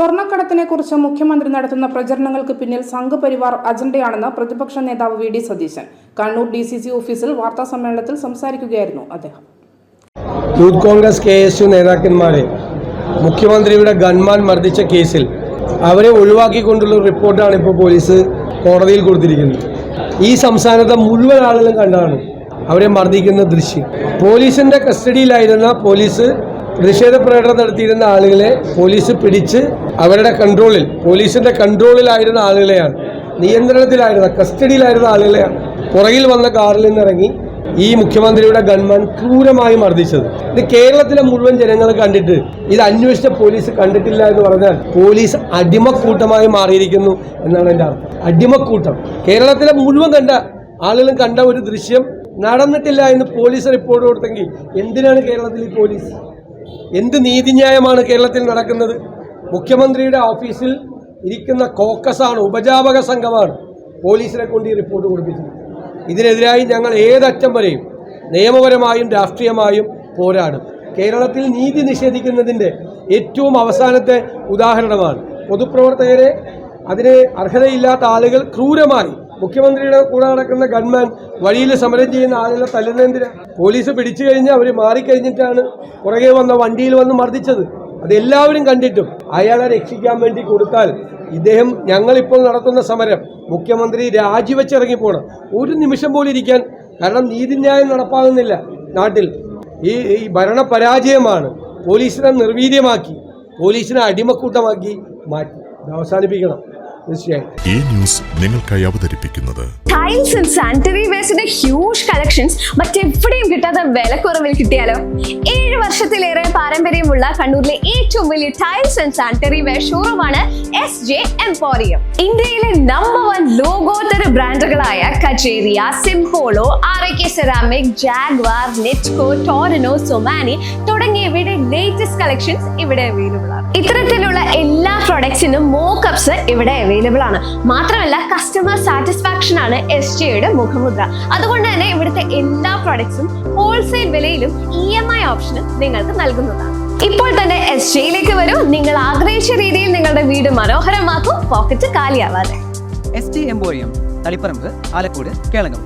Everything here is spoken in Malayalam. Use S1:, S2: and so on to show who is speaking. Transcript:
S1: കുറിച്ച് മുഖ്യമന്ത്രി നടത്തുന്ന പ്രചരണങ്ങൾക്ക് പിന്നിൽ സംഘപരിവാർ അജണ്ടയാണെന്ന് പ്രതിപക്ഷ നേതാവ് V D Satheesan Kannur D C C ഓഫീസിൽ സമ്മേളനത്തിൽ സംസാരിക്കുകയായിരുന്നു അദ്ദേഹം
S2: Youth Congress K S U നേതാക്കന്മാരെ മുഖ്യമന്ത്രിയുടെ ഗൺമാൻ മർദ്ദിച്ച കേസിൽ അവരെ ഒഴിവാക്കിക്കൊണ്ടുള്ള റിപ്പോർട്ടാണ് ഇപ്പോൾ പോലീസ് കോടതിയിൽ കൊടുത്തിരിക്കുന്നത് ഈ സംസ്ഥാനത്തെ മുഴുവൻ ആളുകളും കണ്ടാണ് അവരെ മർദ്ദിക്കുന്ന ദൃശ്യം പോലീസിൻ്റെ കസ്റ്റഡിയിലായിരുന്ന പോലീസ് പ്രതിഷേധ പ്രകടനം നടത്തിയിരുന്ന ആളുകളെ പോലീസ് പിടിച്ച് അവരുടെ കൺട്രോളിൽ പോലീസിന്റെ കൺട്രോളിലായിരുന്ന ആളുകളെയാണ് നിയന്ത്രണത്തിലായിരുന്ന കസ്റ്റഡിയിലായിരുന്ന ആളുകളെയാണ് പുറകിൽ വന്ന കാറിൽ നിന്നിറങ്ങി ഈ മുഖ്യമന്ത്രിയുടെ ഗൺമാൻ ക്രൂരമായി മർദ്ദിച്ചത് ഇത് കേരളത്തിലെ മുഴുവൻ ജനങ്ങൾ കണ്ടിട്ട് ഇത് അന്വേഷിച്ച പോലീസ് കണ്ടിട്ടില്ല എന്ന് പറഞ്ഞാൽ പോലീസ് അടിമക്കൂട്ടമായി മാറിയിരിക്കുന്നു എന്നാണ് എൻ്റെ അർത്ഥം അടിമക്കൂട്ടം കേരളത്തിലെ മുഴുവൻ കണ്ട ആളുകളും കണ്ട ഒരു ദൃശ്യം നടന്നിട്ടില്ല എന്ന് പോലീസ് റിപ്പോർട്ട് കൊടുത്തെങ്കിൽ എന്തിനാണ് കേരളത്തിൽ പോലീസ് എന്ത് നീതിന്യായമാണ് കേരളത്തിൽ നടക്കുന്നത് മുഖ്യമന്ത്രിയുടെ ഓഫീസിൽ ഇരിക്കുന്ന കോക്കസാണ് ഉപജാപക സംഘമാണ് പോലീസിനെ കൊണ്ട് ഈ റിപ്പോർട്ട് കൊടുപ്പിച്ചത് ഇതിനെതിരായി ഞങ്ങൾ ഏതറ്റം വരെയും നിയമപരമായും രാഷ്ട്രീയമായും പോരാടും കേരളത്തിൽ നീതി നിഷേധിക്കുന്നതിൻ്റെ ഏറ്റവും അവസാനത്തെ ഉദാഹരണമാണ് പൊതുപ്രവർത്തകരെ അതിന് അർഹതയില്ലാത്ത ആളുകൾ ക്രൂരമായി മുഖ്യമന്ത്രിയുടെ കൂടെ നടക്കുന്ന ഗൺമാൻ വഴിയിൽ സമരം ചെയ്യുന്ന ആളുകളെ തല്ലുന്നതിന് പോലീസ് പിടിച്ചു കഴിഞ്ഞ് അവർ മാറിക്കഴിഞ്ഞിട്ടാണ് പുറകെ വന്ന വണ്ടിയിൽ വന്ന് മർദ്ദിച്ചത് അതെല്ലാവരും കണ്ടിട്ടും അയാളെ രക്ഷിക്കാൻ വേണ്ടി കൊടുത്താൽ ഇദ്ദേഹം ഞങ്ങളിപ്പോൾ നടത്തുന്ന സമരം മുഖ്യമന്ത്രി രാജിവെച്ചിറങ്ങി പോകണം ഒരു നിമിഷം പോലും ഇരിക്കാൻ കാരണം നീതിന്യായം നടപ്പാകുന്നില്ല നാട്ടിൽ ഈ ഈ ഭരണപരാജയമാണ് പോലീസിനെ നിർവീര്യമാക്കി പോലീസിനെ അടിമക്കൂട്ടമാക്കി മാറ്റി അവസാനിപ്പിക്കണം
S3: ഈ ന്യൂസ് നിങ്ങൾക്കായി അവതരിപ്പിക്കുന്നത്
S4: ടൈൽസ് ആൻഡ് സാനിറ്ററി വേസ്റ്റിന്റെ ഹ്യൂജ് കളക്ഷൻസ് മറ്റെവിടെയും കിട്ടാത്ത വിലക്കുറവിൽ കിട്ടിയാലോ ഏഴ് വർഷത്തിലേറെ പാരമ്പര്യമുള്ള കണ്ണൂരിലെ ഏറ്റവും വലിയ ടൈൽസ് ആൻഡ് സാനിറ്ററി വെയർ ഷോറൂമാണ് എസ് ജെ എംപോറിയം ഇന്ത്യയിലെ നമ്പർ വൺ ലോഗോ ബ്രാൻഡുകളായ Kajaria Simpolo R A K ceramic Jaquar Nitco Torino Somany തുടങ്ങിയവയുടെ ലേറ്റസ്റ്റ് കളക്ഷൻസ് ഇവിടെ അവൈലബിൾ ആണ് ഇത്തരത്തിലുള്ള എല്ലാ പ്രൊഡക്ട്സിനും മോക്കപ്സ് ഇവിടെ അവൈലബിൾ ആണ് മാത്രമല്ല കസ്റ്റമർ സാറ്റിസ്ഫാക്ഷൻ ആണ് എസ് ജിയുടെ മുഖമുദ്ര അതുകൊണ്ട് തന്നെ ഇവിടുത്തെ എല്ലാ പ്രൊഡക്ട്സും ഹോൾസെയിൽ വിലയിലും ഇ എം ഐ ഓപ്ഷനും നിങ്ങൾക്ക് നൽകുന്നതാണ് ഇപ്പോൾ തന്നെ എസ് ജിയിലേക്ക് വരൂ നിങ്ങൾ ആഗ്രഹിച്ച രീതിയിൽ നിങ്ങളുടെ വീട് മനോഹരമാക്കും പോക്കറ്റ് കാലിയാവാതെ
S5: S T emporium Taliparamba Alakode Kelakam